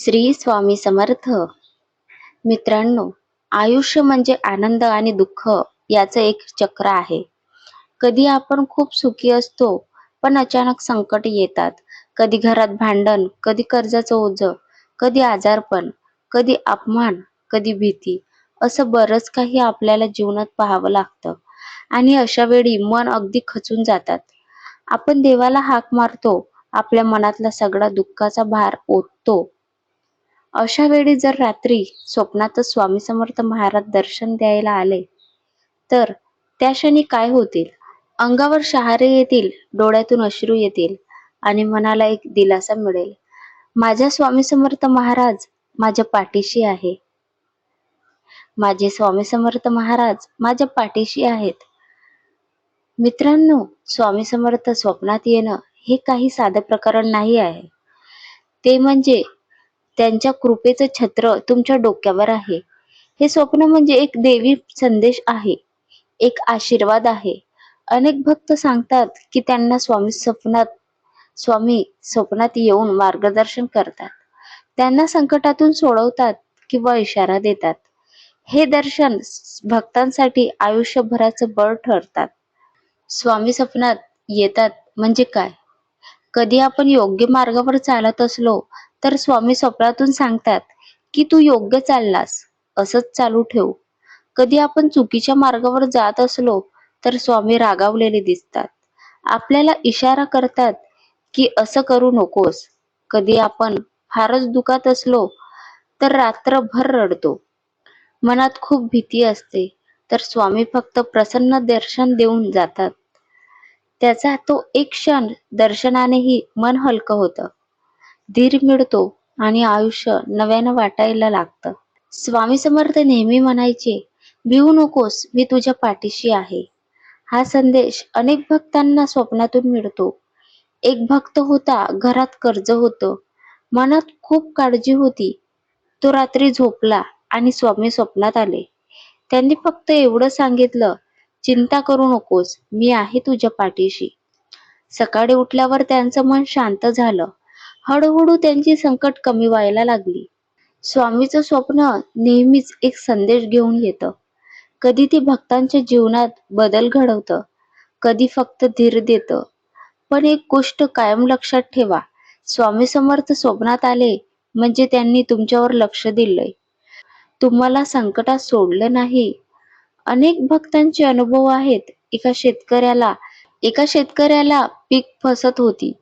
श्री स्वामी समर्थ. मित्रांनो आयुष्य म्हणजे आनंद आणि दुःख याचं एक चक्र आहे. कधी आपण खूप सुखी असतो पण अचानक संकट येतात. कधी घरात भांडण कधी कर्जाचं ओझ कधी आजारपण कधी अपमान कधी भीती असं बरंच काही आपल्याला जीवनात पाहावं लागतं. आणि अशा वेळी मन अगदी खचून जातात. आपण देवाला हाक मारतो आपल्या मनातला सगळा दुःखाचा भार ओततो. अशा वेळी जर रात्री स्वप्नातच स्वामी समर्थ महाराज दर्शन द्यायला आले तर त्या क्षणी काय होतील? अंगावर शहारे येतील डोळ्यातून अश्रू येतील आणि मनाला एक दिलासा मिळेल. माझ्या स्वामी समर्थ महाराज माझ्या पाठीशी आहे. माझे स्वामी समर्थ महाराज माझ्या पाठीशी आहेत. मित्रांनो स्वामी समर्थ स्वप्नात येणं हे काही साधं प्रकरण नाही आहे. ते म्हणजे त्यांच्या कृपेचं छत्र तुमच्या डोक्यावर आहे. हे स्वप्न म्हणजे एक देवी संदेश आहे एक आशीर्वाद आहे. अनेक भक्त सांगतात की त्यांना स्वामी स्वप्नात स्वामी स्वप्नात येऊन मार्गदर्शन करतात. त्यांना संकटातून सोडवतात किंवा इशारा देतात. हे दर्शन भक्तांसाठी आयुष्यभराचं बळ ठरतात. स्वामी स्वप्नात येतात म्हणजे काय? कधी आपण योग्य मार्गावर चालत असलो तर स्वामी स्वप्नातून सांगतात की तू योग्य चाललास असंच चालू ठेव. कधी आपण चुकीच्या मार्गावर जात असलो तर स्वामी रागावलेले दिसतात. आपल्याला इशारा करतात की असं करू नकोस. कधी आपण फारच दुखात असलो तर रात्रभर रडतो. मनात खूप भीती असते तर स्वामी फक्त प्रसन्न दर्शन देऊन जातात. त्याचा तो एक क्षण दर्शनानेही मन हलकं होतं. धीर मिळतो आणि आयुष्य नव्यानं वाटायला लागतं. स्वामी समर्थ नेहमी म्हणायचे भिवू नकोस मी तुझ्या पाठीशी आहे. हा संदेश अनेक भक्तांना स्वप्नातून मिळतो. एक भक्त होता घरात कर्ज होतं. मनात खूप काळजी होती. तो रात्री झोपला आणि स्वामी स्वप्नात आले. त्यांनी फक्त एवढं सांगितलं चिंता करू नकोस मी आहे तुझ्या पाठीशी. सकाळी उठल्यावर त्यांचं मन शांत झालं. हळूहळू त्यांची संकट कमी व्हायला लागली. स्वामीचं स्वप्न नेहमीच एक संदेश घेऊन येतं. कधी ते भक्तांच्या जीवनात बदल घडवतं कधी फक्त धीर देतं. पण एक गोष्ट कायम लक्षात ठेवा स्वामी समर्थ स्वप्नात आले म्हणजे त्यांनी तुमच्यावर लक्ष दिलंय. तुम्हाला संकटात सोडलं नाही. अनेक भक्तांचे अनुभव आहेत एका शेतकऱ्याला एका शेतकऱ्याला पीक फसत होती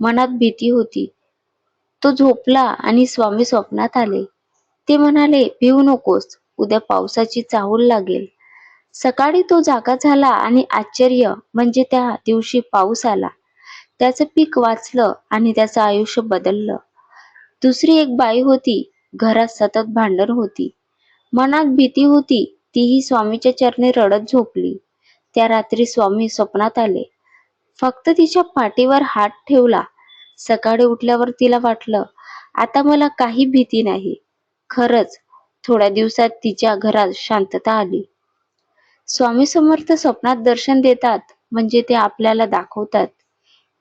मनात भीती होती. तो झोपला आणि स्वामी स्वप्नात आले. ते म्हणाले भिवू नकोस उद्या पावसाची चाहूल लागेल. सकाळी तो जागा झाला आणि आश्चर्य म्हणजे त्या दिवशी पाऊस आला. त्याचं पीक वाचलं आणि त्याचं आयुष्य बदललं. दुसरी एक बाई होती घरात सतत भांडण होती. मनात भीती होती तीही स्वामीच्या चरणी रडत झोपली. त्या रात्री स्वामी स्वप्नात आले. फक्त तिच्या पाठीवर हात ठेवला. सकाळी उठल्यावर तिला वाटलं आता मला काही भीती नाही. खरंच थोड्या दिवसात तिच्या घरात शांतता आली. स्वामी समर्थ स्वप्नात दर्शन देतात म्हणजे ते आपल्याला दाखवतात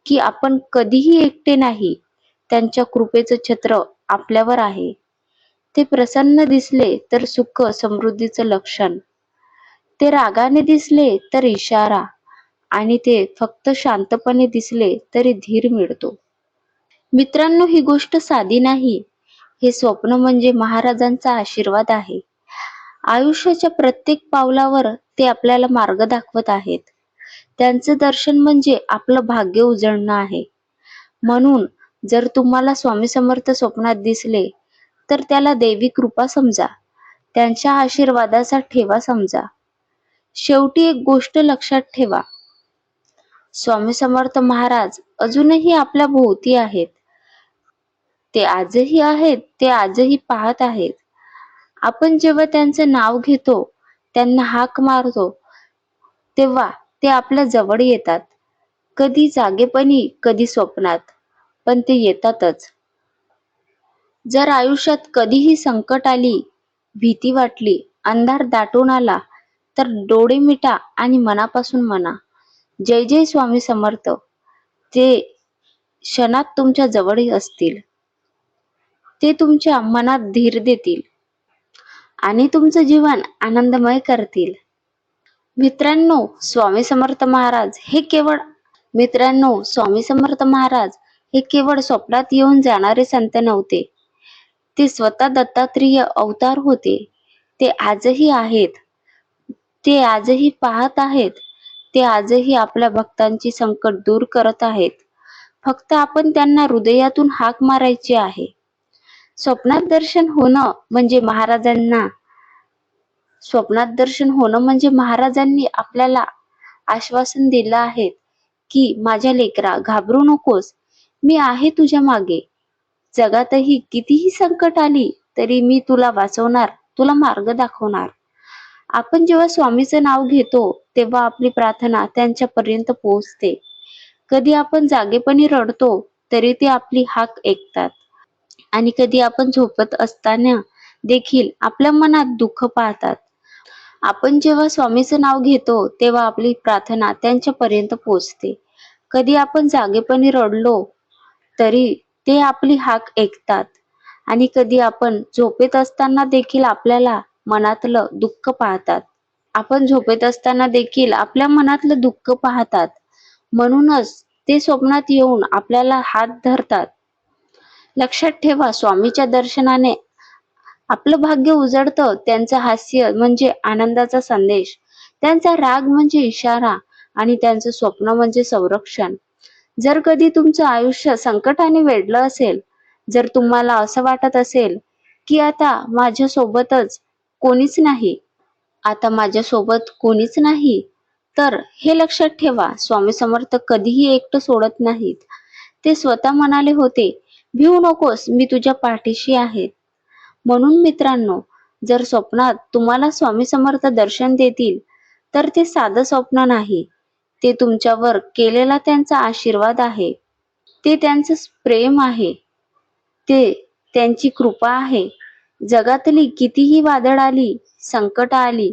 की आपण कधीही एकटे नाही. त्यांच्या कृपेचं छत्र आपल्यावर आहे. ते प्रसन्न दिसले तर सुख समृद्धीचं लक्षण. ते रागाने दिसले तर इशारा. आणि ते फक्त शांतपणे दिसले तरी धीर मिळतो. मित्रांनो ही गोष्ट साधी नाही. हे स्वप्न म्हणजे महाराजांचा आशीर्वाद आहे. आयुष्याच्या प्रत्येक पावलावर ते आपल्याला मार्ग दाखवत आहेत. त्यांचं दर्शन म्हणजे आपलं भाग्य उजळणं आहे. म्हणून जर तुम्हाला स्वामी समर्थ स्वप्नात दिसले तर त्याला देवी कृपा समजा. त्यांच्या आशीर्वादाचा ठेवा समजा. शेवटी एक गोष्ट लक्षात ठेवा. स्वामी समर्थ महाराज अजूनही आपल्या भोवती आहेत. ते आजही आहेत ते आजही पाहत आहेत. आपण जेव्हा त्यांचं नाव घेतो त्यांना हाक मारतो तेव्हा ते आपल्या जवळ येतात. कधी जागेपणी कधी स्वप्नात पण ते येतातच. जर आयुष्यात कधीही संकट आली भीती वाटली अंधार दाटून आला तर डोळे मिटा आणि मनापासून म्हणा जय जय स्वामी समर्थ. ते क्षणात तुमच्या जवळ असतील. ते तुमच्या मनात धीर देतील आणि तुमचं जीवन आनंदमय करतील. मित्रांनो स्वामी समर्थ महाराज हे केवळ मित्रांनो स्वामी समर्थ महाराज हे केवळ स्वप्नात येऊन जाणारे संत नव्हते. ते स्वतः दत्तात्रेय अवतार होते. ते आजही आहेत. ते आजही पाहत आहेत. ते आजही आपल्या भक्तांची संकट दूर करत आहेत. फक्त आपण त्यांना हृदयातून हाक मारायची आहे. स्वप्नात दर्शन होणं म्हणजे महाराजांना. स्वप्नात दर्शन होणं म्हणजे महाराजांनी आपल्याला आश्वासन दिलं आहे की माझ्या लेकरा घाबरू नकोस. मी आहे तुझ्या मागे. जगातही कितीही संकट आली तरी मी तुला वाचवणार तुला मार्ग दाखवणार. आपण जेव्हा स्वामीचं नाव घेतो तेव्हा आपली प्रार्थना त्यांच्यापर्यंत पोहोचते. कधी आपण जागेपणी रडतो तरी ते आपली हाक ऐकतात. आणि कधी आपण झोपत असताना देखील आपल्या मनात दुःख पाहतात. आपण जेव्हा स्वामीचं नाव घेतो तेव्हा आपली प्रार्थना त्यांच्यापर्यंत पोहोचते. कधी आपण जागेपणी रडलो तरी ते आपली हाक ऐकतात. आणि कधी आपण झोपेत असताना देखील आपल्याला मनातलं दुःख पाहतात. आपण झोपेत असताना देखील आपल्या मनातलं दुःख पाहतात. म्हणूनच ते स्वप्नात येऊन आपल्याला हात धरतात. लक्षात ठेवा स्वामीच्या दर्शनाने आपलं भाग्य उजळतं त्यांचं हास्य म्हणजे आनंदाचा संदेश. त्यांचा राग म्हणजे इशारा आणि त्यांचं स्वप्न म्हणजे संरक्षण. जर कधी तुमचं आयुष्य संकटाने वेढलं असेल जर तुम्हाला असं वाटत असेल की आता माझ्या सोबतच कोणीच नाही आता माझ्या सोबत कोणीच नाही तर हे लक्षात ठेवा स्वामी समर्थ कधीही एकटं सोडत नाहीत. ते स्वतः म्हणाले होते भिवू नकोस मी तुझ्या पाठीशी आहे. म्हणून मित्रांनो जर स्वप्नात तुम्हाला स्वामी समर्थ दर्शन देतील तर ते साधं स्वप्न नाही. ते तुमच्यावर केलेला त्यांचा आशीर्वाद आहे. ते त्यांचं प्रेम आहे. ते त्यांची कृपा आहे. जगातली कितीही वादळ आली संकट आली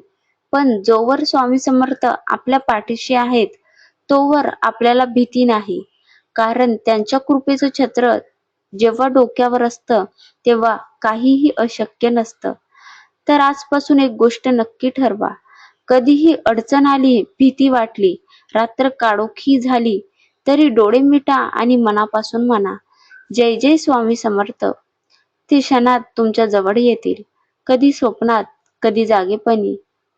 पण जोवर स्वामी समर्थ आपल्या पाठीशी आहेत तोवर आपल्याला भीती नाही. कारण त्यांच्या कृपेचं छत्र जेव्हा डोक्यावर असतं तेव्हा काहीही अशक्य नसतं. तर आजपासून एक गोष्ट नक्की ठरवा. कधीही अडचण आली भीती वाटली रात्र काळोखी झाली तरी डोळे मिटा आणि मनापासून म्हणा जय जय स्वामी समर्थ. ते क्षणात तुमच्या जवळ येतील. कधी स्वप्नात कधी जागेपणी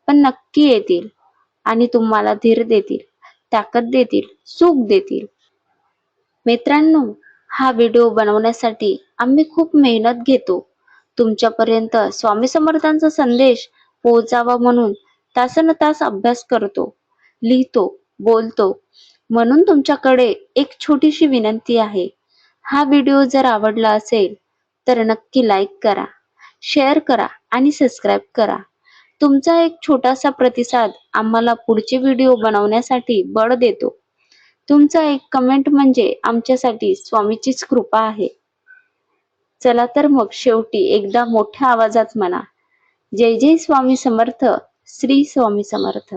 पण नक्की येतील आणि तुम्हाला धीर देतील ताकद देतील सुख देतील. मित्रांनो हा व्हिडिओ बनवण्यासाठी आम्ही खूप मेहनत घेतो. तुमच्यापर्यंत स्वामी समर्थांचा संदेश पोहोचावा म्हणून तासन तास अभ्यास करतो लिहितो बोलतो. म्हणून तुमच्याकडे एक छोटीशी विनंती आहे. हा व्हिडिओ जर आवडला असेल तर नक्की लाईक करा शेअर करा आणि सबस्क्राईब करा. तुमचा एक छोटासा प्रतिसाद आम्हाला पुढचे व्हिडिओ बनवण्यासाठी बळ देतो. तुमचा एक कमेंट म्हणजे आमच्यासाठी स्वामीचीच कृपा आहे. चला तर मग शेवटी एकदा मोठ्या आवाजात म्हणा. जय जय स्वामी समर्थ श्री स्वामी समर्थ.